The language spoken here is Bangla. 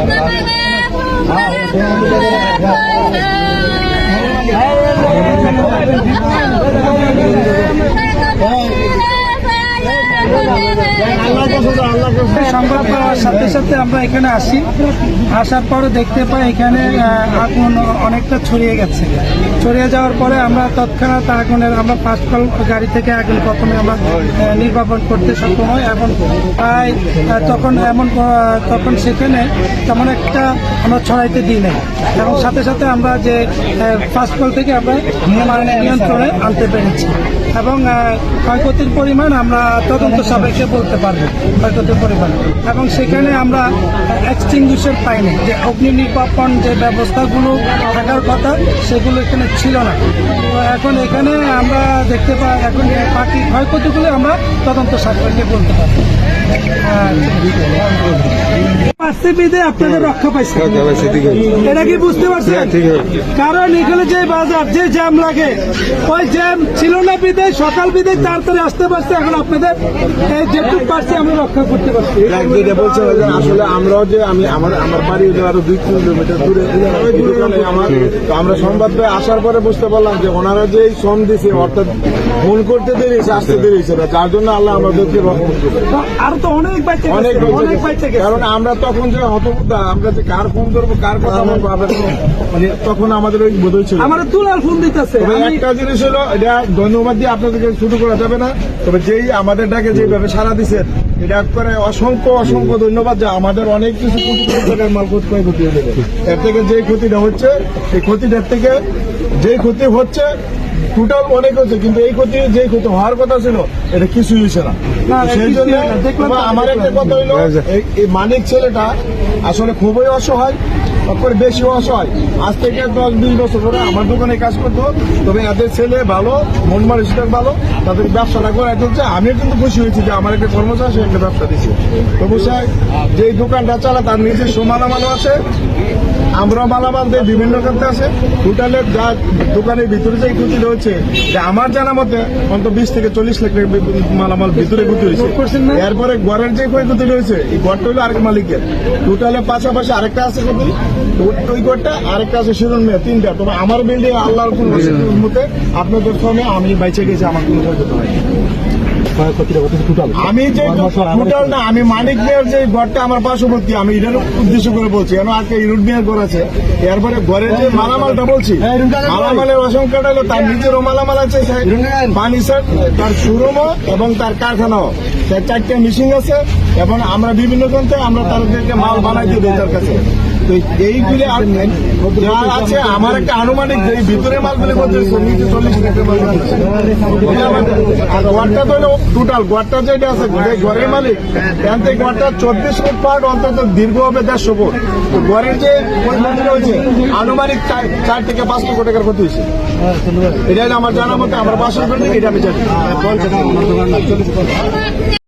祝你生日快乐 পাওয়ার সাথে সাথে আমরা এখানে আসি। আসার পরে দেখতে পাই এখানে আগুন অনেকটা ছড়িয়ে গেছে। ছড়িয়ে যাওয়ার পরে আমরা তৎক্ষণাৎ আগুনের, আমরা ফার্স্ট কল গাড়ি থেকে আগুন প্রথমে আমরা নির্বাপন করতে সক্ষম হয় এবং প্রায় তখন এমন তখন সেখানে তেমন একটা আমরা ছড়াইতে দিই নাই। এবং সাথে সাথে আমরা যে ফার্স্ট কল থেকে আমরা মানে নিয়ন্ত্রণে আনতে পেরেছি। এবং ক্ষয়ক্ষতির পরিমাণ আমরা তদন্ত সাপেক্ষে বলতে পারব, ক্ষয়ক্ষতির পরিমাণ। এবং সেখানে আমরা এক্সটিংগুইশার পাইনি। যে অগ্নি নির্বাপন যে ব্যবস্থাগুলো থাকার কথা, সেগুলো এখানে ছিল না। তো এখন এখানে আমরা দেখতে পাই এখন পাখি ক্ষয়ক্ষতিগুলো আমরা তদন্ত সাপেক্ষে বলতে পারব। পাঁচটি বিধে আপনাদের রক্ষা পাইছে। এটা কি বুঝতে পারছেন? কারণ এখানে যে বাজার যে জ্যাম লাগে ওই জ্যাম ছিল না বিদে সকাল বিদে তাড়াতাড়ি আসতে পারছে। এখন আপনাদের এই যেটুকু পারছি আমরা রক্ষা করতে পারছি। যেটা বলছে আসলে আমরাও যে আমি আমার আমার বাড়ি আরও দুই কিলোমিটার দূরে। দূরে আমার। তো আমরা সংবাদ পেয়ে আসার পরে বুঝতে পারলাম যে ওনারা যে শ্রম দিছে অর্থাৎ ফোন করতে দেরি হয়েছে আসতে দেরি হয়েছে। না যার জন্য আল্লাহ আমাদেরকে রহমত করবে তো আরও তো অনেক বাইচে অনেক গেছে। কারণ আমরা তখন যে হতবুদ্ধা আমরা যে কার ফোন ধরবো কার কথা বলব মানে তখন আমাদের ওই বোধই ছিল। আমার দুলাল ফোন দিতেছে। একটা জিনিস হলো এটা ধন্যবাদ দিয়ে আপনাদেরকে শুরু করা যাবে না। তবে যেই আমাদের ডাকে যেভাবে সারা দিচ্ছেন এটা করে অসংখ্য অসংখ্য ধন্যবাদ যে আমাদের অনেক কিছু কোটি মাল ক্ষতি ক্ষতি হয়ে যাবে এর থেকে যে ক্ষতিটা হচ্ছে এই ক্ষতিটার থেকে যে ক্ষতি হচ্ছে টোটাল অনেক হচ্ছে কিন্তু এই ক্ষতি যে ক্ষতি হওয়ার কথা ছিল এটা কিছুই হয়েছে না। সেই জন্য আমার একটা কথা হইল এই- এই মানিক ছেলেটা আসলে খুবই অসহায় তারপরে বেশি অসহায়। আজ থেকে দশ বিশ বছর ধরে আমার দোকানে কাজ করতো তবে এদের ছেলে ভালো মন মানসিকতা ভালো তাদের ব্যবসাটা করে চলছে। আমিও কিন্তু খুশি হয়েছি যে আমার একটা কর্মচারী সে একটা ব্যবসা দিচ্ছে তবু স্যার যে দোকানটা চালা তার নিজস্ব মালামালও আছে। আমরা মালামাল দিয়ে বিভিন্ন ক্ষেত্রে আছে। টোটালের যা দোকানের ভিতরে যে ক্ষতি হচ্ছে যে আমার জানা মতে অন্ত বিশ থেকে চল্লিশ লাখ মালামাল ভিতরে ক্ষতি হয়েছে। এরপরে গড়ের যে ক্ষয়ক্ষতি রয়েছে এই গড়টা হলো আরেক মালিকের। টোটালে পাশাপাশি আরেকটা আছে ক্ষতি। ওই- গড়টা ঘরটা আরেকটা আছে শিরন মেয়ে তিনটা। তবে আমার বিল্ডিং আল্লাহর কোন মতে আপনাদের সঙ্গে আমি বাইচে গেছি আমার কোনো ক্ষয়ক্ষতি হয় আমি যে টোটাল না আমি মানিক মেয়ের যে ঘরটা আমার পার্শ্ববর্তী আমি এটার উদ্দেশ্য করে বলছি। কেন আজকে ইরুড মেয়ের ঘর আছে? এরপরে ঘরের যে মালামালটা বলছি মালামালের অসংখ্যটা হলো তার নিজেরও মালামাল আছে ফার্নিচার তার শোরুমও এবং তার কারখানাও। তার চারটে মেশিন আছে এবং আমরা বিভিন্ন যন্ত্রে আমরা তাদেরকে মাল বানাই দিই তার কাছে। তো এইগুলি যা আছে, আমার একটা আনুমানিক এই ভিতরে মালগুলি করতে নিচে চল্লিশ আর ঘরটা তো টোটাল যেটা আছে ঘরের মালিক, এখান থেকে ঘরটা চব্বিশ ফুট পার্ট অন্তত দীর্ঘ হবে দেড়শো ফুট। তো ঘরের যে রয়েছে আনুমানিক চার- থেকে পাঁচ লক্ষ টাকার ক্ষতি হয়েছে। এটা আমার জানা মতে, আমার বাসার বিল্ডিং এটা আমি জানি।